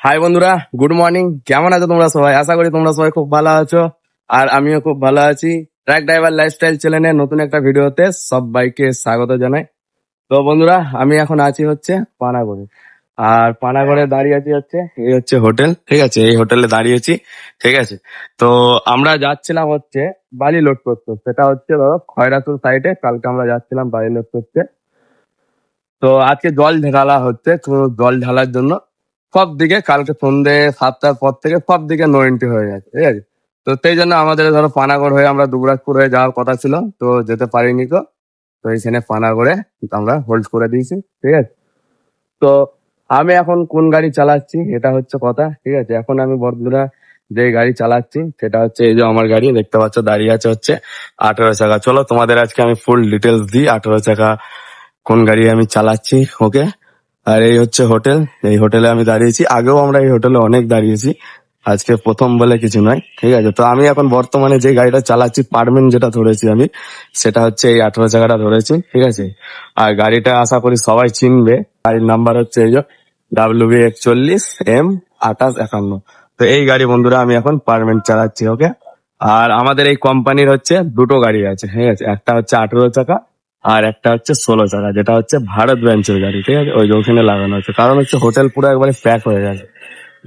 High বন্ধুরা। Good morning কেমন আছো তোমরা সবাই? আশা করি তোমরা সবাই খুব ভালো আছো। আর আমিও খুব ভালো আছি। ট্র্যাক ড্রাইভার লাইফস্টাইল চ্যানেলে নতুন একটা ভিডিওতে সবাইকে স্বাগত জানাই। তো বন্ধুরা, আমি এখন আছি হচ্ছে পানাগড়ে। আর পানাগড়ে দাঁড়িয়ে আছি হচ্ছে, এই হচ্ছে হোটেল, ঠিক আছে? এই হোটেলে দাঁড়িয়েছি ঠিক আছে? তো আমরা যাচ্ছিলাম হচ্ছে বালি লোড করতে। সেটা হচ্ছে ধরো খয়রাতুর সাইডে কালকে আমরা যাচ্ছিলাম বালি লোড করতে। তো আজকে জল ঢালা হচ্ছে। তো জল ঢালার জন্য সব দিকে কালকে সন্ধে সাতটার পর থেকে সব দিকে নো এন্ট্রি হয়ে গেছে, ঠিক আছে? তো সেই জন্য আমাদের ধরো পানাগড় হয়ে আমরা দুবরাজপুর হয়ে যাওয়ার কথা ছিল, তো যেতে পারিনি তো। তো এইখানে পানাগড়ে আমরা হোল্ড করে দিয়েছি, ঠিক আছে? তো আমি এখন কোন গাড়ি চালাচ্ছি এটা হচ্ছে কথা, ঠিক আছে? এখন আমি বর্ধুরা যে গাড়ি চালাচ্ছি সেটা হচ্ছে এই যে আমার গাড়ি, দেখতে পাচ্ছ দাঁড়িয়ে আছে হচ্ছে আঠেরো চাকা। চলো তোমাদের আজকে আমি ফুল ডিটেলস দিই আঠেরো চাকা কোন গাড়ি আমি চালাচ্ছি ওকে আর এই হচ্ছে হোটেল। এই হোটেলে আমি দাঁড়িয়েছি। আগেও আমরা এই হোটেলে অনেক দাঁড়িয়েছি। আজকে প্রথম বলে কিছু নয়, ঠিক আছে? তো আমি এখন বর্তমানে যে গাড়িটা চালাচ্ছি পারমেন্ট যেটা ধরেছি আমি, সেটা হচ্ছে এই আঠেরো চাকাটা ধরেছি, ঠিক আছে? আর গাড়িটা আশা করি সবাই চিনবে। গাড়ির নাম্বার হচ্ছে এই যে ডাব্লিউ বি একচল্লিশ এম আঠাশ একান্ন। তো এই গাড়ি বন্ধুরা, আমি এখন পারমেন্ট চালাচ্ছি, ওকে? আর আমাদের এই কোম্পানির হচ্ছে দুটো গাড়ি আছে, ঠিক আছে? একটা হচ্ছে আঠেরো চাকা আর একটা হচ্ছে ষোলো চাকা, যেটা হচ্ছে ভারত ব্রাঞ্চের গাড়ি, ঠিক আছে? ওই ওখানে লাগানো আছে। কারণ হচ্ছে হোটেল পুরো একবারে প্যাক হয়ে গেছে।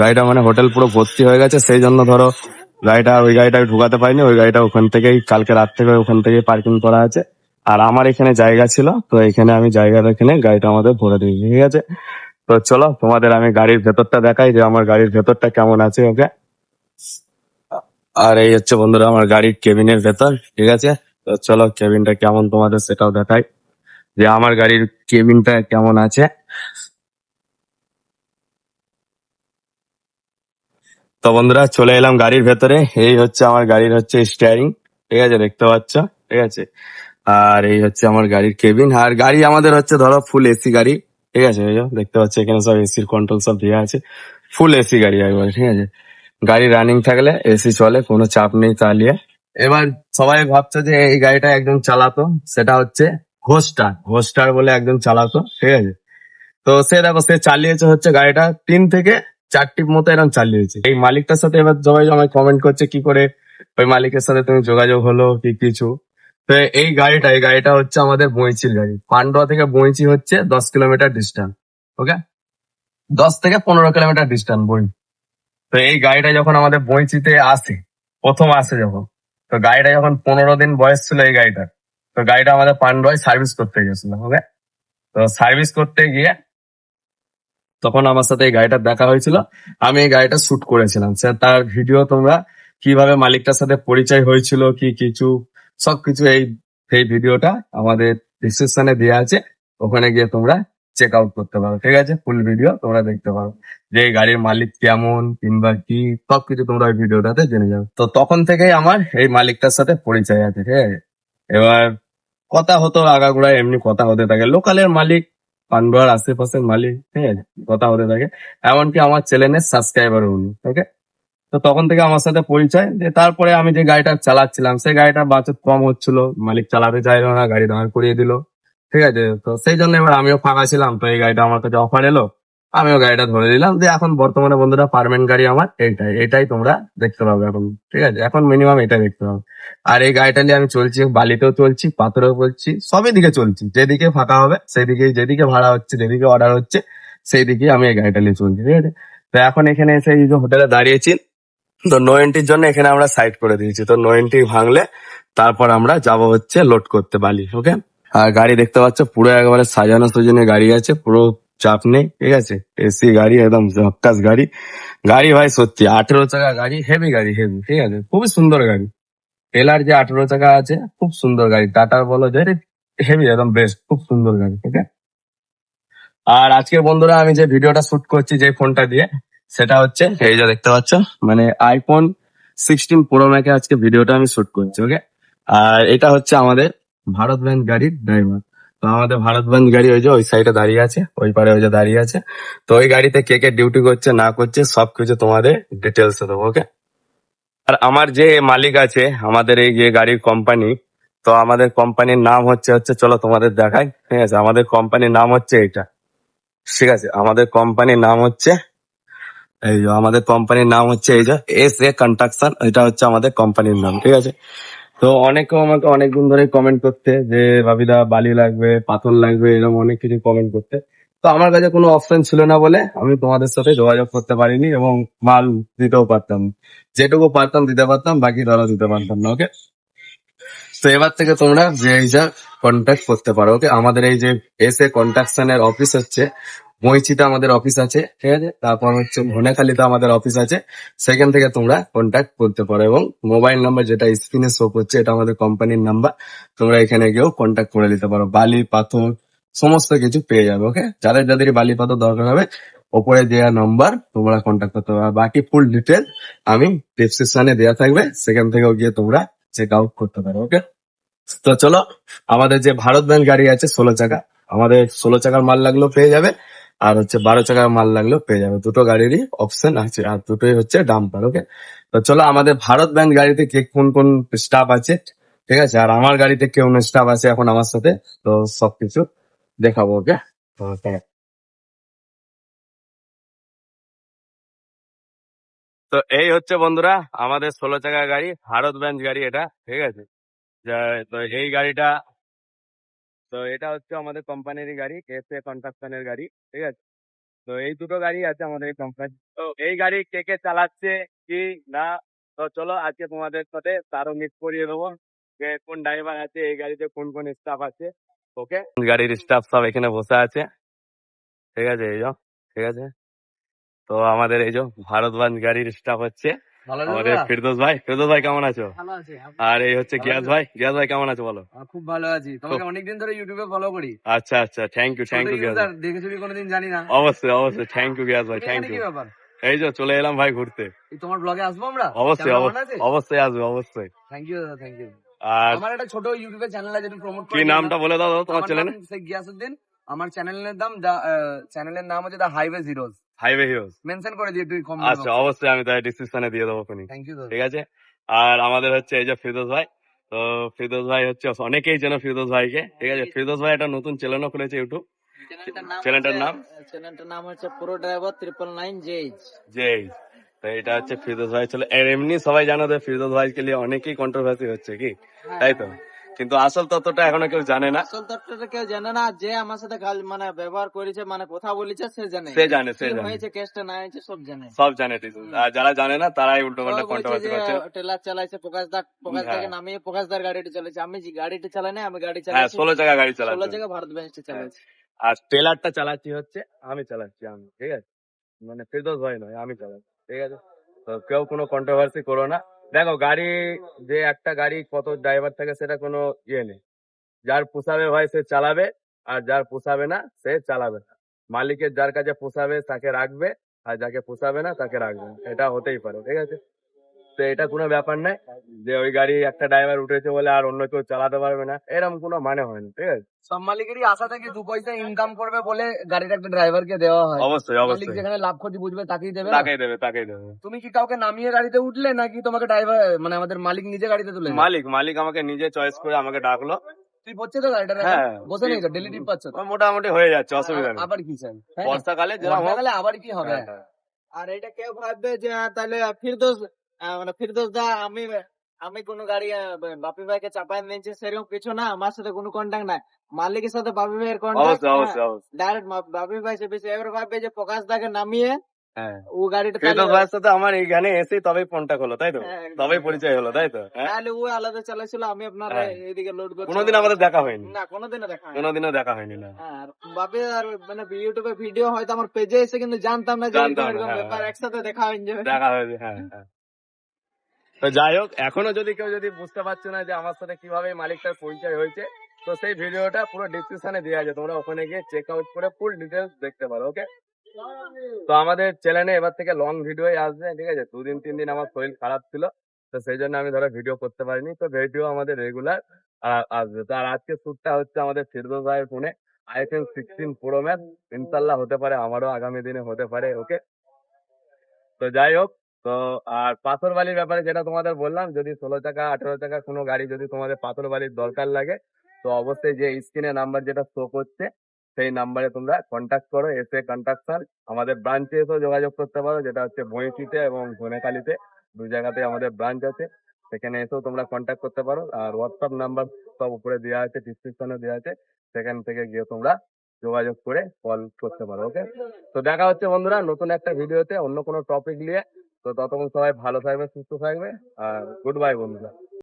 গাড়িটা মানে হোটেল পুরো ভর্তি হয়ে গেছে, সেই জন্য ধরো গাড়িটা, ওই গাড়িটা ঢুকাতে পারিনি, ওই গাড়িটা ওখান থেকেই, কালকে রাত থেকে ওখান থেকেই পার্কিং করা আছে। আর আমার এখানে জায়গা ছিল, তো এখানে আমি জায়গা এখানে গাড়িটা আমাদের ভরে দিই, ঠিক আছে? তো চলো, তোমাদের আমি গাড়ির ভেতরটা দেখাই যে আমার গাড়ির ভেতরটা কেমন আছে ওকে আর এই হচ্ছে বন্ধুরা, আমার গাড়ির কেবিনের ভেতর, ঠিক আছে? তো চলো কেবিনটা কেমন তোমাদের সেটাও দেখাই। যে আমার গাড়ির কেবিনটা কেমন আছে। তো বন্ধুরা, চলে এলাম গাড়ির ভেতরে। এই হচ্ছে আমার গাড়ির হচ্ছে স্টিয়ারিং ঠিক আছে? দেখতে পাচ্ছ? ঠিক আছে? আর এই হচ্ছে আমার গাড়ির কেবিন। আর গাড়ি আমাদের হচ্ছে ধরো ফুল এসি গাড়ি, ঠিক আছে? দেখতে পাচ্ছ, এখানে সব এসির কন্ট্রোল সব দেওয়া আছে। ফুল এসি গাড়ি একবার, ঠিক আছে? গাড়ি রানিং থাকলে এসি চলে, কোনো চাপ নেই চালিয়ে এবার সবাই ভাবছে যে এই গাড়িটা একজন চালাতো, সেটা হচ্ছে হোস্টার হোস্টার বলে একজন চালাতো, ঠিক আছে? তো সে দেখো, সে চালিয়েছে হচ্ছে গাড়িটা, তিন থেকে চারটি মতো এরকম চালিয়েছে। এই মালিকটার সাথে এবার সবাই আমায় কমেন্ট করছে, কি করে? ওই মালিকের সাথে তুমি যোগাযোগ হলো, কি কিছু? তো এই গাড়িটা এই গাড়িটা হচ্ছে আমাদের বইচির গাড়ি। পান্ডুয়া থেকে বইচি হচ্ছে দশ কিলোমিটার ডিস্টেন্স ওকে দশ থেকে পনেরো কিলোমিটার ডিস্টেন্স বই তো এই গাড়িটা যখন আমাদের বইচিতে আসে, প্রথম আসে যখন তো গাড়িটা যখন পনেরো দিন বয়স ছিল এই গাড়িটা তো গাড়িটা আমাদের পান্ডুয়ায় সার্ভিস করতে গেছিল ওকে তো সার্ভিস করতে গিয়ে তখন আমার সাথে এই গাড়িটা দেখা হয়েছিল। আমি এই গাড়িটা শুট করেছিলাম। স্যার তার ভিডিও তোমরা কীভাবে মালিকটার সাথে পরিচয় হয়েছিল, কি কিছু, সবকিছু এই এই ভিডিওটা আমাদের ডিসক্রিপশনে দেওয়া আছে। ওখানে গিয়ে তোমরা চেক আউট করতে পারো, ঠিক আছে? ফুল ভিডিও তোমরা দেখতে পারো। যে গাড়ির মালিক কেমন, কিংবা কি, সবকিছু তোমরা ওই ভিডিওটাতে জেনে যাবে। তো তখন থেকেই আমার এই মালিকটার সাথে পরিচয় আছে, ঠিক আছে? এবার কথা হতো আগাগোড়ায় এমনি কথা হতে থাকে। লোকালের মালিক পান্ডুয়ার আশেপাশের মালিক, ঠিক আছে? কথা হতে থাকে। এমনকি আমার চ্যানেলের সাবস্ক্রাইবার উনি ওকে? তো তখন থেকে আমার সাথে পরিচয়। যে তারপরে আমি যে গাড়িটা চালাচ্ছিলাম, সেই গাড়িটার বাজেট কম হচ্ছিল। মালিক চালাতে চাইলো না, গাড়ি দাঁড় করিয়ে দিল। ঠিক আছে? তো সেই জন্য এবার আমিও ফাঁকা ছিলাম, তো এই গাড়িটা আমার কাছে অফার এলো। আমিও গাড়িটা ধরে দিলাম যে এখন বর্তমানে বন্ধুরা পারমেন্ট গাড়ি আমার, এইটাই এটাই তোমরা দেখতে পাবে এখন, ঠিক আছে? এখন মিনিমাম এটাই দেখতে পাবে। আর এই গাড়িটা নিয়ে আমি চলছি, বালিতেও চলছি, পাথরেও চলছি, সবই দিকে চলছি, যেদিকে ফাঁকা হবে সেদিকে যেদিকে ভাড়া হচ্ছে, যেদিকে অর্ডার হচ্ছে সেই দিকে আমি এই গাড়িটা নিয়ে চলছি, ঠিক আছে? তো এখন এখানে এসে এই যে হোটেলে দাঁড়িয়েছি, তো নো এন্ট্রির জন্য এখানে আমরা সাইড করে দিয়েছি, তো নো এন্ট্রি ভাঙলে তারপর আমরা যাব হচ্ছে লোড করতে বালি ওকে আর গাড়ি দেখতে পাচ্ছ, পুরো একবারে সাজানো সাজানো গাড়ি আছে, পুরো চাপ নেই, ঠিক আছে? এসি গাড়ি, একদম ঝক্কাস গাড়ি। গাড়ি ভাই সত্যি, আঠেরো চাকা গাড়ি হেভি গাড়ি হেভি ঠিক আছে? খুবই সুন্দর গাড়ি। টেলার যে আঠেরো চাকা আছে, খুব সুন্দর গাড়ি। টাটার বলো যে হেভি একদম বেস্ট খুব সুন্দর গাড়ি, ঠিক আছে? আর আজকের বন্ধুরা, আমি যে ভিডিওটা শুট করছি, যে ফোনটা দিয়ে, সেটা হচ্ছে, এই যে দেখতে পাচ্ছ মানে আইফোন সিক্সটিন প্রো ম্যাকে আজকে ভিডিওটা আমি শুট করছি ওকে আর এটা হচ্ছে আমাদের ভারত ব্যাংক গাড়ির ড্রাইভার। তো আমাদের ভারত ব্যাংক গাড়ি ওই যে ওই সাইডে দাঁড়িয়ে আছে, ওই পারে ওই যে দাঁড়িয়ে আছে। তো ওই গাড়িতে কে কে ডিউটি করছে, না করছে, সবকিছু তোমাদের ডিটেলস দেবো ওকে আর আমার যে মালিক আছে, আমাদের এই যে গাড়ির কোম্পানি তো আমাদের কোম্পানির নাম হচ্ছে হচ্ছে, চলো তোমাদের দেখাই, ঠিক আছে? আমাদের কোম্পানির নাম হচ্ছে এটা ঠিক আছে? আমাদের কোম্পানির নাম হচ্ছে, এই আমাদের কোম্পানির নাম হচ্ছে এই যে এস এ কন্ট্রাকশন এটা হচ্ছে আমাদের কোম্পানির নাম, ঠিক আছে? তো অনেকে আমাকে অনেকদিন ধরে কমেন্ট করতে যে বাবিদা বালি লাগবে, পাথর লাগবে, এরকম অনেক কিছু কমেন্ট করতে তো আমার কাছে কোনো অপশন ছিল না বলে আমি তোমাদের সাথে যোগাযোগ করতে পারিনি এবং মাল দিতেও পারতাম। যেটুকু পারতাম দিতে পারতাম, বাকি ধরো দিতে পারতাম না ওকে তো এবার থেকে তোমরা যে যা কন্ট্যাক্ট করতে পারো ওকে আমাদের এই যে এসে কন্ট্রাকশনের অফিস হচ্ছে মইচিতে আমাদের অফিস আছে, ঠিক আছে? তারপর হচ্ছে ভোনাখালীতে আমাদের অফিস আছে। সেখান থেকে তোমরা কন্ট্যাক্ট করতে পারো এবং মোবাইল নাম্বার যেটা স্ক্রিনে শো করছে, এটা আমাদের কোম্পানির নাম্বার তোমরা এখানে গিয়েও কন্ট্যাক্ট করে নিতে পারো। বালি, পাথর, সমস্ত কিছু পেয়ে যাবে ওকে যাদের যাদের বালি, পাথর দরকার হবে, ওপরে দেওয়া নাম্বার তোমরা কন্ট্যাক্ট করতে পারো। বাকি ফুল ডিটেল আমি ডিসক্রিপশনে দেওয়া থাকবে। সেখান থেকেও গিয়ে তোমরা চেক আউট করতে পারো ওকে তো চলো, আমাদের যে ভারত ব্যাংক গাড়ি আছে, ষোলো চাকা, আমাদের ষোলো চাকার মাল লাগলেও পেয়ে যাবে। আর হচ্ছে বারো চাকার মাল লাগলেও পেয়ে যাবে। দুটো গাড়িরই অপশন আছে, আর দুটোই হচ্ছে ডাম্পার ওকে তো চলো আমাদের ভারত ব্যাংক গাড়িতে কে কোন কোন স্টাফ আছে, ঠিক আছে? আর আমার গাড়িতে কেউ স্টাফ আছে এখন আমার সাথে? তো সবকিছু দেখাবো ওকে তো। এই হচ্ছে বন্ধুরা, আমাদের ষোলো চাকা গাড়ি, ভারত ব্যাংক গাড়ি এটা, ঠিক আছে? তো এই গাড়িটা তো এটা হচ্ছে আমাদের কোম্পানির গাড়ি এসে কনস্ট্রাকশনের গাড়ি, ঠিক আছে? তো এই দুটো গাড়ি আছে আমাদের এই কোম্পানি তো এই গাড়ি কে কে চালাচ্ছে, কি, না, তো চলো আজকে তোমাদের সাথে তারও মিট করিয়ে দেবো যে কোন ড্রাইভার আছে, এই গাড়িতে কোন কোন স্টাফ আছে ওকে গাড়ির স্টাফ সব এখানে বসে আছে, ঠিক আছে, এই যো ঠিক আছে? তো আমাদের এই যে ভারতবান গাড়ির স্টাফ হচ্ছে আমাদের ফিরদোস ভাই ফিরদোস ভাই কেমন আছো? ভালো আছি আর এই হচ্ছে গিয়াস ভাই গিয়াস ভাই কেমন আছো বলো? খুব ভালো আছি। তোমাকে অনেকদিন ধরে ইউটিউবে ফলো করি। আচ্ছা আচ্ছা thank you thank you Giyas ভাই। দেখে শুনি কোনোদিন জানি না। অবশ্যই অবশ্যই থ্যাংক ইউ গিয়াস ভাই থ্যাংক ইউ এই যে চলে এলাম ভাই ঘুরতে। তোমার ব্লগে আসব আমরা? অবশ্যই অবশ্যই অবশ্যই আসবে অবশ্যই। থ্যাংক ইউ দাদা থ্যাংক ইউ আর আমার একটা ছোট ইউটিউবে চ্যানেল আছে একটু প্রমোট কি নামটা বলে দাও তোমার চ্যানেলে গিয়াসউদ্দিন আমার চ্যানেলের নাম চ্যানেলের নাম হচ্ছে the highway zeros highway heroes mention করে দিয়ে তুই কম আচ্ছা অবশ্যই আমি তাই ডিসক্রিপশনে দিয়ে দেবো খুনি থ্যাংক ইউ ঠিক আছে? আর আমাদের হচ্ছে এই যে ফিরদোস ভাই তো ফিরদোস ভাই হচ্ছে অনেকেই চেনো ফিরদোস ভাইকে ঠিক আছে? ফিরদোস ভাই একটা নতুন চ্যানেলও খুলেছে ইউটিউব চ্যানেলটার নাম চ্যানেলটার নাম? হচ্ছে প্রো ড্রাইভার ট্রিপল নাইন জেজ যে তো এটা হচ্ছে ফিরদোস ভাই। ছিল এমনি সবাই জানো যে ফিরদোস ভাইকে নিয়ে অনেকই কন্ট্রোভার্সি হচ্ছে কি? তাই তো? কিন্তু আসল তত্ত্বটা এখনও কেউ জানে না। আসল তত্ত্বটা কেউ জানে না যে আমার সাথে গাল মানে ব্যবহার করেছে মানে কথা বলেছে সে জানে। সে জানে সে জানে। হয়েছে কেসটা না হয়েছে সব জানে। সব জানে আর যারা জানে না তারাই উল্টো পাল্টা কন্ট্রোভার্সি করছে। টেলার চালাইছে প্রকাশ দা প্রকাশ দাকে হ্যাঁ। নামিয়ে প্রকাশ দার গাড়িটা চালাইছে। আমি যে গাড়িটা চালাই না আমি গাড়ি হ্যাঁ চালাইছি ষোলো জায়গা গাড়ি ষোলো চালাচ্ছে জায়গায় ভারত বেঞ্চটা চালাইছি। আর ট্রেলারটা চালাচ্ছি হচ্ছে আমি চালাচ্ছি আমি ঠিক আছে? মানে ফিরদোস ভাই নয় আমি চালাচ্ছি ঠিক আছে? তো কেউ কোনো কন্ট্রোভার্সি করো না। দেখো, গাড়ি যে একটা গাড়ি কত ড্রাইভার থাকে সেটা কোনো ইয়ে নেই। যার পোষাবে ভাই সে চালাবে, আর যার পোষাবে না সে চালাবে না। মালিকের যার কাছে পোষাবে তাকে রাখবে, আর যাকে পোষাবে না তাকে রাখবে এটা হতেই পারে, ঠিক আছে? তো এটা কোনো ব্যাপার নাই। যে ওই গাড়ি একটা ড্রাইভার উঠেছে বলে আর অন্য কেউ চালাতে পারবে না এরকম কোনো মানে হয় না ঠিক আছে? সব মালিকেরই আশা থাকে দু পয়সা ইনকাম করবে বলে গাড়িটা একটা ড্রাইভারকে দেওয়া হয়। অবশ্যই মালিক অবশ্যই। যেখানে লাভ ক্ষতি বুঝবে তাকেই দেবে তাকেই দেবে তাকেই দেবে। তুমি কি কাউকে নামিয়ে গাড়িতে উঠলে নাকি তোমাকে ড্রাইভার মানে আমাদের মালিক নিজে গাড়িতে তুলে মালিক মালিক আমাকে নিজে চয়েস করে আমাকে ডাকলো। তুই পড়ছে তো গাড়িটা হ্যাঁ। বসে নেই তো ডেলি টিপ পাচ্ছ মোটামুটি হয়ে যাচ্ছে অসুবিধা নেই। আবার কি চাই বর্ষাকালে যেরকম আবার কি হবে? হ্যাঁ। আর এটা কেউ ভাববে যে তাহলে ফিরদোস আহ, মানে ফিরদোস দা আমি আমি কোনো গাড়ি বাপি ভাইকে চাপাই নিয়েছি সেরকম কিছু না আমার সাথে কোনো কন্ট্যাক্ট নাই। মালিকের সাথে বাপি ভাইয়ের কন্ট্যাক্ট ডাইরেক্ট বাপি ভাই সে বেশি এবার ভাববে যে প্রকাশ দাকে নামিয়ে হ্যাঁ। ও গাড়িটা ফিরদোস ভাইয়ের সাথে আমার এসে তবেই হলো তাই তো? হ্যাঁ, তবেই পরিচয় হলো তাই তো? হ্যাঁ? তাহলে ও আলাদা চালাইছিল আমি আপনার। এদিকে লোড করছি কোনোদিন আমাদের দেখা হয়নি। না কোনোদিনও দেখা হয়নি। কোনোদিনও দেখা হয়নি না। আর বাপি আর মানে ইউটিউবে ভিডিও হয়তো আমার পেজে এসে কিন্তু জানতাম না যে এরকম ব্যাপার। একসাথে দেখা হয়ে যাবে দেখা হ্যাঁ হ্যাঁ। তো যাই হোক, এখনও যদি কেউ যদি বুঝতে পারছ না যে আমার সাথে কীভাবে মালিকটার পরিচয় হয়েছে, তো সেই ভিডিওটা পুরো ডিসক্রিপশনে দেওয়া আছে। তোমরা ওখানে গিয়ে চেক আউট করে ফুল ডিটেলস দেখতে পারো ওকে তো আমাদের চ্যানেলে এবার থেকে লং ভিডিও আসবে, ঠিক আছে? দুদিন, তিন দিন আমার শরীর খারাপ ছিল, তো সেই জন্য আমি ধরো ভিডিও করতে পারিনি, তো ভিডিও আমাদের রেগুলার আসবে। তো আর আজকে শ্যুটটা হচ্ছে আমাদের ফিরদোস ভাইয়ের ফোনে আইফোন সিক্সটিন প্রো ম্যাক্স ইনশাল্লাহ হতে পারে, আমারও আগামী দিনে হতে পারে ওকে তো যাই হোক তো আর পাথর বালির ব্যাপারে যেটা তোমাদের বললাম, যদি ষোলো টাকা আঠেরো টাকা কোনো গাড়ি যদি তোমাদের পাথর বালির দরকার লাগে, তো অবশ্যই যে স্ক্রিনে নাম্বার যেটা শো করছে, সেই নাম্বারে তোমরা কন্ট্যাক্ট করো এসে কন্ট্রাকশন আমাদের ব্রাঞ্চে এসেও যোগাযোগ করতে পারো, যেটা হচ্ছে বইটিতে এবং ধনেখালিতে দু জায়গাতে আমাদের ব্রাঞ্চ আছে। সেখানে এসেও তোমরা কন্ট্যাক্ট করতে পারো। আর হোয়াটসঅ্যাপ নাম্বার সব উপরে দেওয়া আছে ডিসক্রিপশনে দেওয়া আছে। সেখান থেকে গিয়ে তোমরা যোগাযোগ করে কল করতে পারো ওকে তো দেখা হচ্ছে বন্ধুরা নতুন একটা ভিডিওতে অন্য কোনো টপিক নিয়ে। তো ততক্ষণ সবাই ভালো থাকবে সুস্থ থাকবে আর গুড বাই বন্ধুরা।